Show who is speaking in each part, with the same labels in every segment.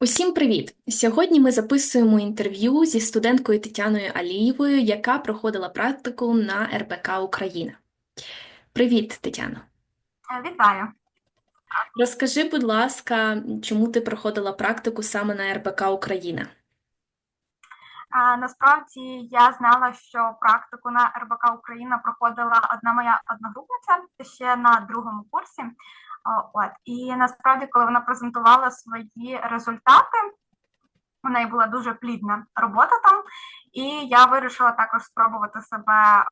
Speaker 1: Усім привіт! Сьогодні ми записуємо інтерв'ю зі студенткою Тетяною Алієвою, яка проходила практику на РБК Україна. Привіт, Тетяно!
Speaker 2: Е, Вітаю.
Speaker 1: Розкажи, будь ласка, чому ти проходила практику саме на РБК Україна?
Speaker 2: А, Насправді я знала, що практику на РБК Україна проходила одна моя одногрупниця ще на другому курсі. От і насправді, коли вона презентувала свої результати, у неї була дуже плідна робота там, і я вирішила також спробувати себе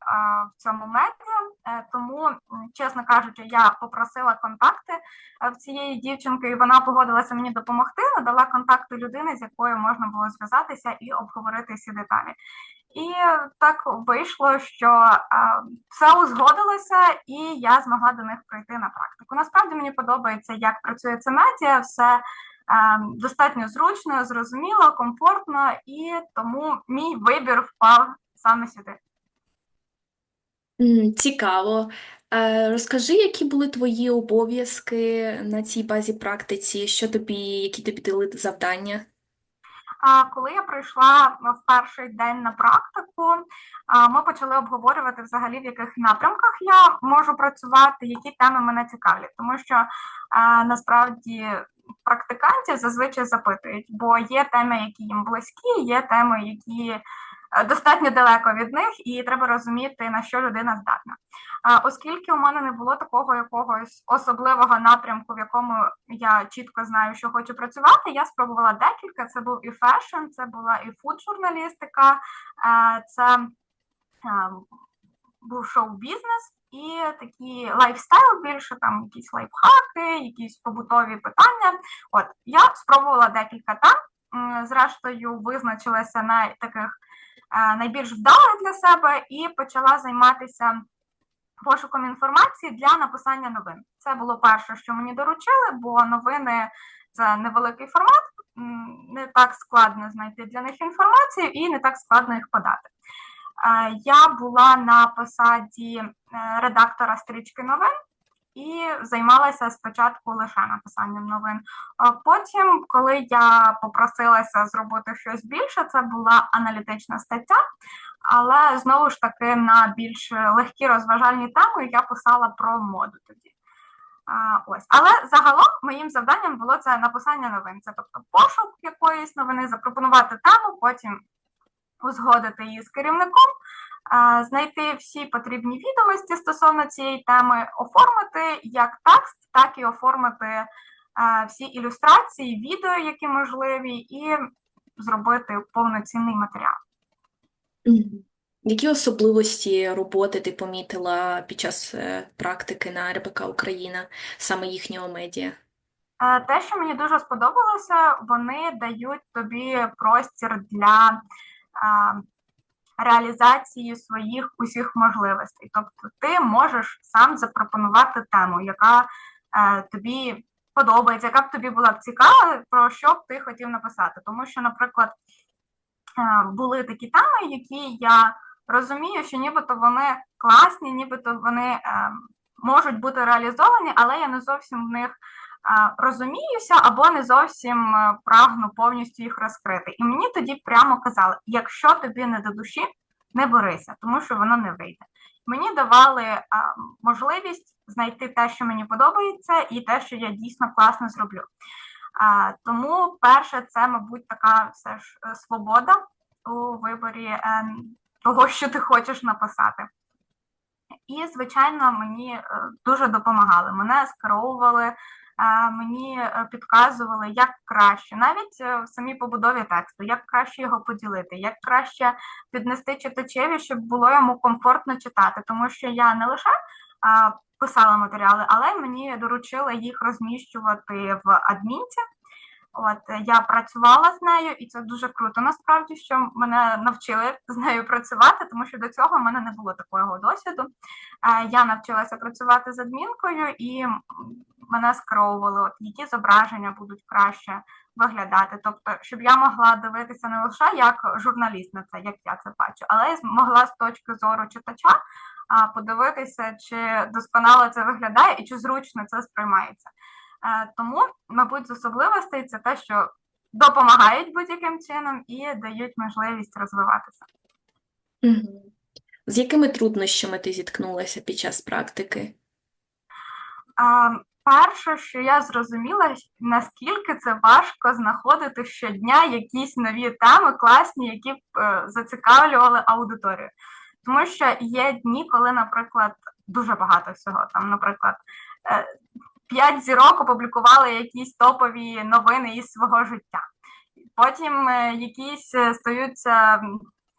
Speaker 2: в цьому медіа. Е, тому, чесно кажучи, я попросила контакти е, в цієї дівчинки, і вона погодилася мені допомогти, надала контакти людини, з якою можна було зв'язатися і обговорити всі деталі. І так вийшло, що все узгодилося, і я змогла до них прийти на практику. Насправді мені подобається, як працює ця медіа, все достатньо зручно, зрозуміло, комфортно, і тому мій вибір впав саме сюди.
Speaker 1: Цікаво. Е, розкажи, які були твої обов'язки на цій базі практиці, що тобі, які тобі дали завдання?
Speaker 2: А коли я прийшла в перший день на практику, ми почали обговорювати взагалі, в яких напрямках я можу працювати, які теми мене цікавлять, тому що насправді практикантів зазвичай запитують, бо є теми, які їм близькі, є теми, які е, достатньо далеко від них, і треба розуміти, на що людина здатна. Оскільки у мене не було такого якогось особливого напрямку, в якому я чітко знаю, що хочу працювати, я спробувала декілька. Це був і фешн, це була і фуд-журналістика, е, це е, був шоу-бізнес і такі лайфстайл більше, там якісь лайфхаки, якісь побутові питання. От я спробувала декілька там. Зрештою, визначилася на таких е, найбільш вдалих для себе і почала займатися пошуком інформації для написання новин. Це було перше, що мені доручили, бо новини це невеликий формат, не так складно знайти для них інформацію і не так складно їх подати. Я була на посаді е, редактора стрічки новин і займалася спочатку лише написанням новин. Потім, коли я попросилася зробити щось більше, це була аналітична стаття, але знову ж таки на більш легкі розважальні теми я писала про моду тоді. Ось, але загалом моїм завданням було це написання новин. Це тобто пошук якоїсь новини, запропонувати тему, потім узгодити її з керівником, знайти всі потрібні відомості стосовно цієї теми, оформити як текст, так і оформити всі ілюстрації, відео, які можливі, і зробити повноцінний матеріал.
Speaker 1: Які особливості роботи ти помітила під час е, практики на РБК Україна, саме їхнього медіа?
Speaker 2: Те, що мені дуже сподобалося, вони дають тобі простір для реалізації своїх усіх можливостей. Тобто, ти можеш сам запропонувати тему, яка е, тобі подобається, яка б тобі була б цікава, про що б ти хотів написати. Тому що, наприклад, е, були такі теми, які я розумію, що нібито вони класні, нібито вони е, можуть бути реалізовані, але я не зовсім в них розуміюся або не зовсім е, прагну повністю їх розкрити. І мені тоді прямо казали: якщо тобі не до душі, не борися, тому що воно не вийде. Мені давали а, можливість знайти те, що мені подобається, і те, що я дійсно класно зроблю. А, Тому, перше, це, мабуть, така все ж е, свобода у виборі а, е, того, що ти хочеш написати. І, звичайно, мені дуже допомагали. Мене скеровували мені е, підказували, як краще, навіть е, в самій побудові тексту, як краще його поділити, як краще піднести читачеві, щоб було йому комфортно читати, тому що я не лише писала матеріали, але мені доручили їх розміщувати в адмінці. От я працювала з нею, і це дуже круто. Насправді, що мене навчили з нею працювати, тому що до цього в мене не було такого досвіду. Я навчилася працювати з адмінкою, і мене скеровували, от які зображення будуть краще виглядати. Тобто, щоб я могла дивитися не лише як журналіст на це, як я це бачу, але й могла з точки зору читача подивитися, чи досконало це виглядає і чи зручно це сприймається. Е, тому, мабуть, з особливостей це те, що допомагають будь-яким чином і дають можливість розвиватися.
Speaker 1: Угу. З якими труднощами ти зіткнулася під час практики?
Speaker 2: А, перше, що я зрозуміла, наскільки це важко знаходити щодня якісь нові теми класні, які б е, зацікавлювали аудиторію. Тому що є дні, коли, наприклад, дуже багато всього там, наприклад, е, п'ять зірок опублікували якісь топові новини із свого життя. Потім е, якісь е, стаються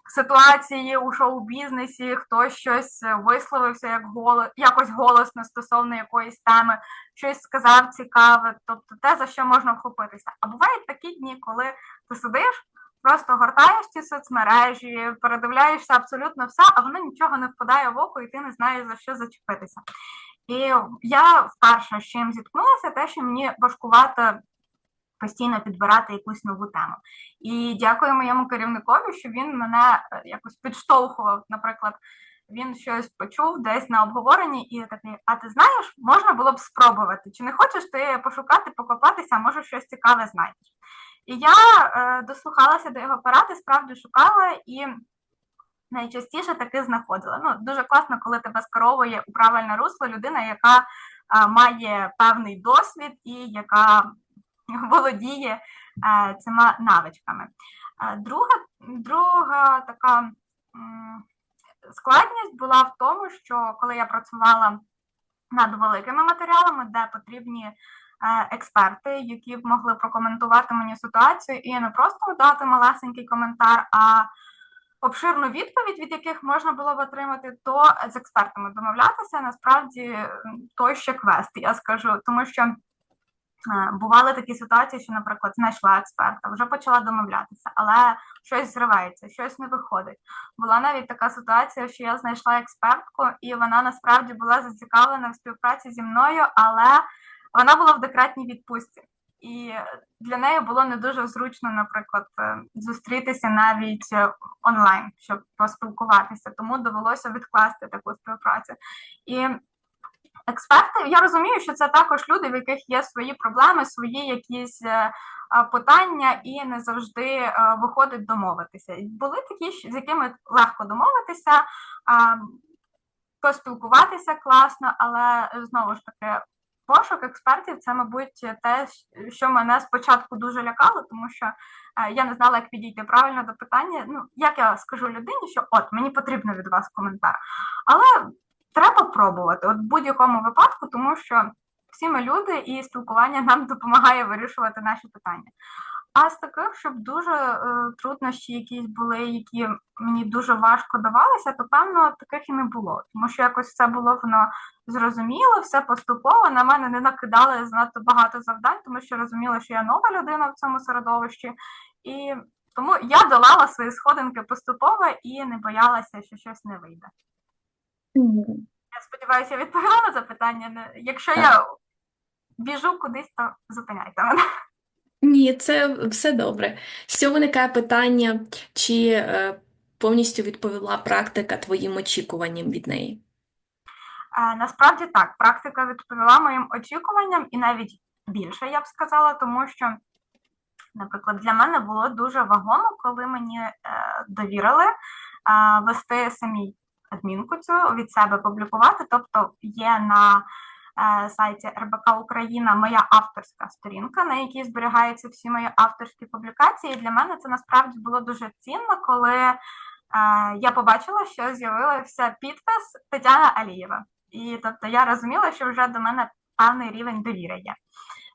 Speaker 2: ситуації у шоу-бізнесі, хтось щось е, висловився як голос, якось голосно стосовно якоїсь теми, щось сказав цікаве, тобто те, за що можна вхопитися. А бувають такі дні, коли ти сидиш, просто гортаєш ці соцмережі, передивляєшся абсолютно все, а воно нічого не впадає в око, і ти не знаєш за що зачепитися. І я вперше з чим зіткнулася, те, що мені важкувато постійно підбирати якусь нову тему. І дякую моєму керівникові, що він мене е, якось підштовхував. Наприклад, він щось почув десь на обговоренні, і такий: А ти знаєш, можна було б спробувати? Чи не хочеш ти пошукати, покопатися, а може щось цікаве знайдеш? І я е, дослухалася до його поради, справді шукала і. Найчастіше таки знаходила. Ну, дуже класно, коли тебе скеровує у правильне русло людина, яка а, має певний досвід і яка володіє а, цими навичками. А, друга, друга така м, складність була в тому, що коли я працювала над великими матеріалами, де потрібні е, експерти, які б могли прокоментувати мені ситуацію, і не просто дати малесенький коментар, а обширну відповідь, від яких можна було б отримати, то з експертами домовлятися насправді той ще квест, я скажу, тому що. е, Бували такі ситуації, що, наприклад, знайшла експерта, вже почала домовлятися, але щось зривається, щось не виходить. Була навіть така ситуація, що я знайшла експертку, і вона насправді була зацікавлена в співпраці зі мною, але вона була в декретній відпустці. І для неї було не дуже зручно, наприклад, е, зустрітися навіть е, онлайн, щоб поспілкуватися, тому довелося відкласти таку співпрацю. І експерти, я розумію, що це також люди, в яких є свої проблеми, свої якісь е, питання, і не завжди виходить домовитися. Були такі, з якими легко домовитися, поспілкуватися класно, але знову ж таки. Пошук експертів це, мабуть, те, що мене спочатку дуже лякало, тому що е, я не знала, як підійти правильно до питання. Ну, як я скажу людині, що от мені потрібно від вас коментар. Але треба пробувати, от в будь-якому випадку, тому що всі ми люди, і спілкування нам допомагає вирішувати наші питання. А з таких, щоб дуже е, труднощі якісь були, які мені дуже важко давалися, то певно таких і не було. Тому що якось все було воно зрозуміло, все поступово. На мене не накидали занадто багато завдань, тому що розуміла, що я нова людина в цьому середовищі. І тому я долала свої сходинки поступово і не боялася, що щось не вийде. Я сподіваюся, я відповіла на запитання. Якщо я біжу кудись, то зупиняйте мене.
Speaker 1: Ні, це все добре. З цього виникає питання, чи е, повністю відповіла практика твоїм очікуванням від неї?
Speaker 2: Насправді так, практика відповіла моїм очікуванням і навіть більше, я б сказала, тому що, наприклад, для мене було дуже вагомо, коли мені е, довірили вести самій адмінку цю від себе публікувати. Тобто є на е, сайті РБК Україна моя авторська сторінка, на якій зберігаються всі мої авторські публікації. І для мене це насправді було дуже цінно, коли е, я побачила, що з'явився підпис Тетяна Алієва. І тобто я розуміла, що вже до мене певний рівень довіри є.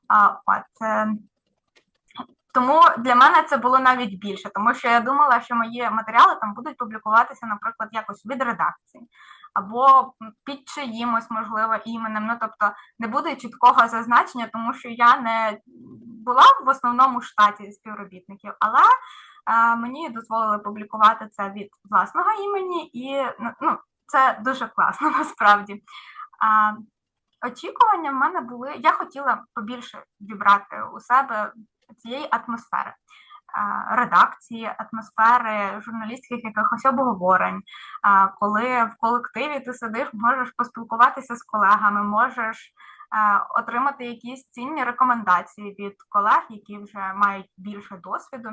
Speaker 2: А, от, е, тому для мене це було навіть більше, тому що я думала, що мої матеріали там будуть публікуватися, наприклад, якось від редакції, або під чиїмось, можливо, іменем. Ну тобто не буде чіткого зазначення, тому що я не була в основному штаті співробітників, але е, мені дозволили публікувати це від власного імені, і ну, ну, це дуже класно насправді. А, очікування в мене були. Я хотіла побільше вібрати у себе цієї атмосфери. Редакції, атмосфери журналістських якихось обговорень, коли в колективі ти сидиш, можеш поспілкуватися з колегами, можеш отримати якісь цінні рекомендації від колег, які вже мають більше досвіду.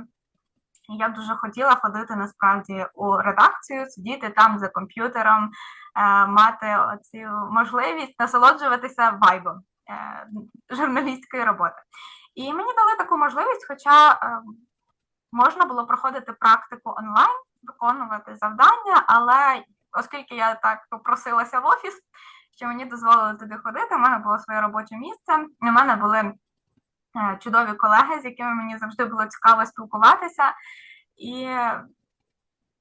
Speaker 2: Я дуже хотіла ходити насправді у редакцію, сидіти там за комп'ютером, е, мати цю можливість насолоджуватися вайбом е, журналістської роботи. І мені дали таку можливість, хоча е, можна було проходити практику онлайн, виконувати завдання, але оскільки я так попросилася в офіс, що мені дозволили туди ходити, у мене було своє робоче місце, у мене були чудові колеги, з якими мені завжди було цікаво спілкуватися. І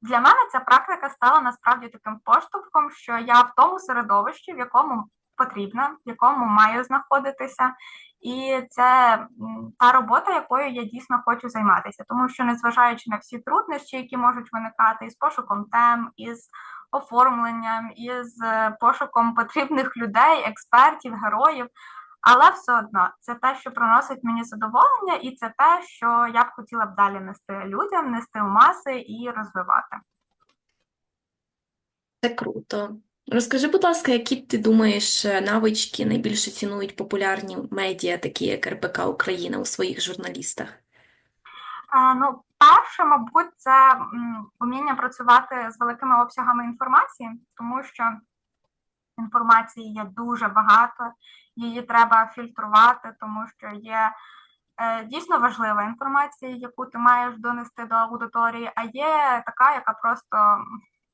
Speaker 2: для мене ця практика стала насправді таким поштовхом, що я в тому середовищі, в якому потрібна, в якому маю знаходитися, і це та робота, якою я дійсно хочу займатися, тому що, незважаючи на всі труднощі, які можуть виникати із пошуком тем, із оформленням, із е, пошуком потрібних людей, експертів, героїв. Але все одно це те, що приносить мені задоволення, і це те, що я б хотіла б далі нести людям, нести в маси і розвивати.
Speaker 1: Це круто. Розкажи, будь ласка, які ти думаєш навички найбільше цінують популярні медіа, такі як РБК Україна у своїх журналістах?
Speaker 2: А, ну, перше, мабуть, це вміння працювати з великими обсягами інформації, тому що інформації є дуже багато, її треба фільтрувати, тому що є е, дійсно важлива інформація, яку ти маєш донести до аудиторії, а є така, яка просто,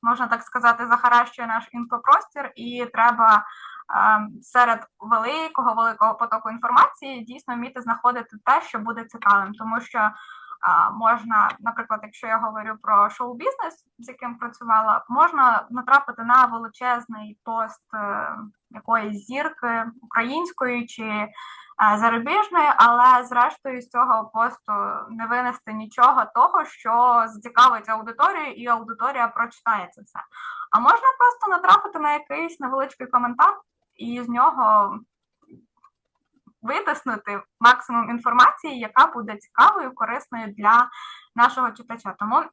Speaker 2: можна так сказати, захаращує наш інфопростір, і треба е, серед великого великого потоку інформації дійсно вміти знаходити те, що буде цікавим, тому що можна, наприклад, якщо я говорю про шоу-бізнес, з яким працювала, можна натрапити на величезний пост е, якоїсь зірки української чи е, зарубіжної, але зрештою з цього посту не винести нічого того, що зацікавить аудиторію, і аудиторія прочитає це все. А можна просто натрапити на якийсь невеличкий коментар, і з нього витиснути максимум інформації, яка буде цікавою, корисною для нашого читача. Тому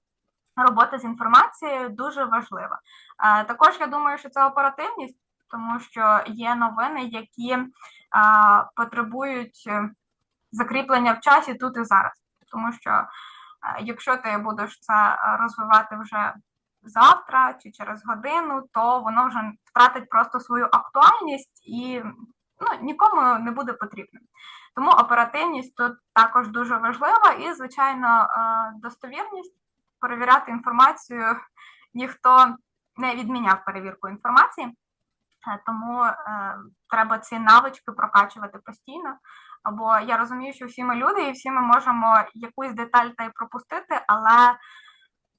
Speaker 2: робота з інформацією дуже важлива. Е, також я думаю, що це оперативність, тому що є новини, які е, потребують е, закріплення в часі тут і зараз. Тому що якщо ти будеш це розвивати вже завтра чи через годину, то воно вже втратить просто свою актуальність і ну, нікому не буде потрібним. Тому оперативність тут також дуже важлива і, звичайно, е, достовірність перевіряти інформацію ніхто не відміняв перевірку інформації, е, тому е, треба ці навички прокачувати постійно. Бо я розумію, що всі ми люди, і всі ми можемо якусь деталь та й пропустити, але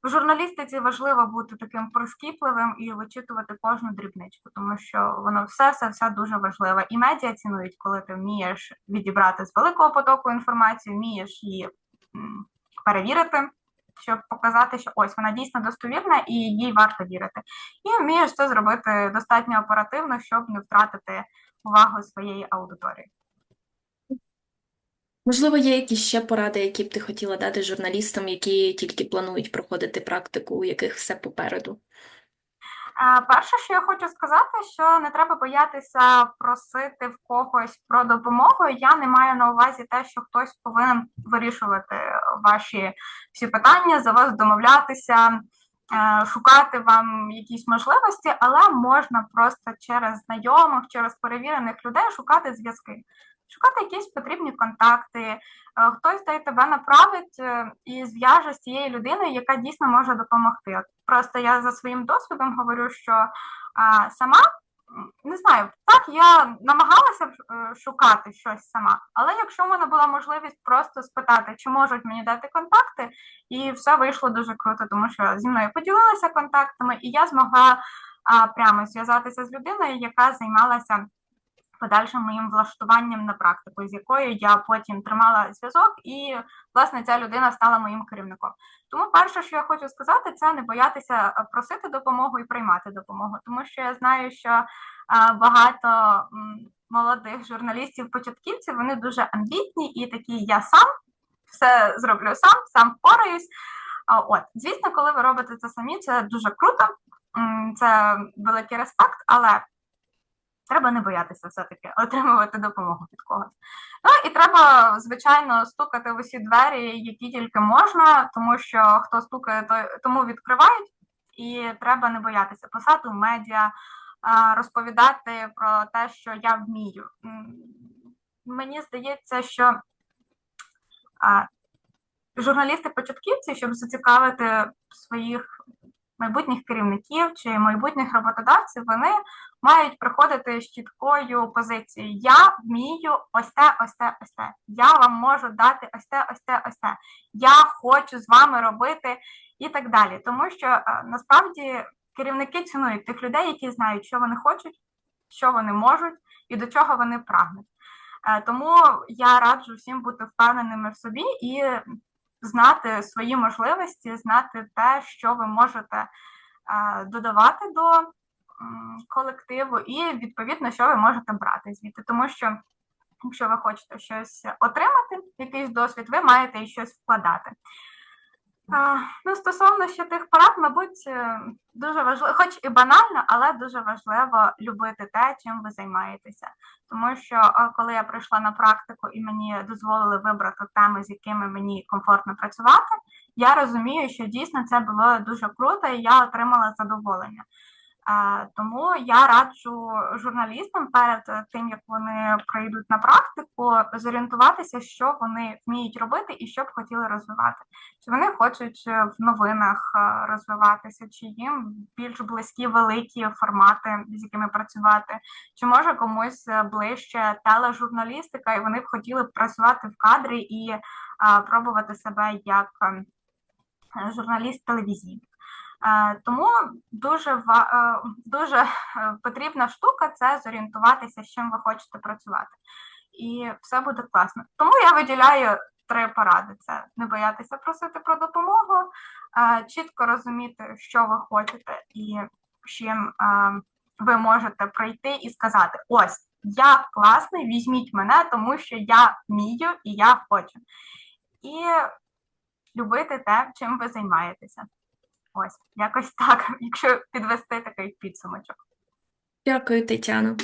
Speaker 2: в журналістиці важливо бути таким прискіпливим і вичитувати кожну дрібничку, тому що воно все все все дуже важливо. І медіа цінують, коли ти вмієш відібрати з великого потоку інформацію, вмієш її перевірити, щоб показати, що ось вона дійсно достовірна і їй варто вірити. І вмієш це зробити достатньо оперативно, щоб не втратити увагу своєї аудиторії.
Speaker 1: Можливо, є якісь ще поради, які б ти хотіла дати журналістам, які тільки планують проходити практику, у яких все попереду?
Speaker 2: Перше, що я хочу сказати, що не треба боятися просити в когось про допомогу. Я не маю на увазі те, що хтось повинен вирішувати ваші всі питання, за вас домовлятися, е, шукати вам якісь можливості, але можна просто через знайомих, через перевірених людей шукати зв'язки шукати якісь потрібні контакти, е, хтось де тебе направить е, і зв'яже з тією людиною, яка дійсно може допомогти. От Просто я за своїм досвідом говорю, що а, сама не знаю, так я намагалася е, шукати щось сама, але якщо в мене була можливість просто спитати, чи можуть мені дати контакти, і все вийшло дуже круто, тому що зі мною поділилися контактами, і я змогла а, прямо зв'язатися з людиною, яка займалася подальшим моїм влаштуванням на практику, з якою я потім тримала зв'язок, і власне ця людина стала моїм керівником. Тому перше, що я хочу сказати, це не боятися е, просити допомогу і приймати допомогу, тому що я знаю, що е, багато молодих журналістів-початківців вони дуже амбітні і такі я сам все зроблю сам, сам впораюсь. От, звісно, коли ви робите це самі, це дуже круто, це великий респект, але треба не боятися все-таки отримувати допомогу від когось. Ну і треба, звичайно, стукати в усі двері, які тільки можна, тому що хто стукає, той тому відкривають, і треба не боятися писати в медіа, розповідати про те, що я вмію. Мені здається, що журналісти-початківці, щоб зацікавити своїх майбутніх керівників чи майбутніх роботодавців, вони мають приходити з чіткою позицією: я вмію ось те, ось те, ось те. Я вам можу дати ось те, ось те, ось те. Я хочу з вами робити і так далі. Тому що е, насправді керівники цінують тих людей, які знають, що вони хочуть, що вони можуть і до чого вони прагнуть. Е, Тому я раджу всім бути впевненими в собі і знати свої можливості, знати те, що ви можете е, додавати до колективу, і відповідно, що ви можете брати звідти. Тому що, якщо ви хочете щось отримати, якийсь досвід, ви маєте і щось вкладати. А, Ну, стосовно ще тих порад, мабуть, е, дуже важливо, хоч і банально, але дуже важливо любити те, чим ви займаєтеся. Тому що коли я прийшла на практику і мені дозволили вибрати теми, з якими мені комфортно працювати, я розумію, що дійсно це було дуже круто, і я отримала задоволення. Тому я раджу журналістам перед тим, як вони прийдуть на практику, зорієнтуватися, що вони вміють робити і що б хотіли розвивати. Чи вони хочуть е, в новинах е, розвиватися, чи їм більш близькі великі формати, з якими працювати, чи може комусь е, ближче тележурналістика, і вони б хотіли працювати в кадрі і пробувати себе як е, журналіст телевізійний. Тому дуже е, дуже е, потрібна штука це зорієнтуватися, з чим ви хочете працювати, і все буде класно. Тому я виділяю три поради: це не боятися просити про допомогу, е, чітко розуміти, що ви хочете, і чим ви можете прийти і сказати: ось я класний, візьміть мене, тому що я вмію і я хочу. І любити те, чим ви займаєтеся. Ось, якось так, якщо підвести такий підсумочок.
Speaker 1: Дякую, Тетяно.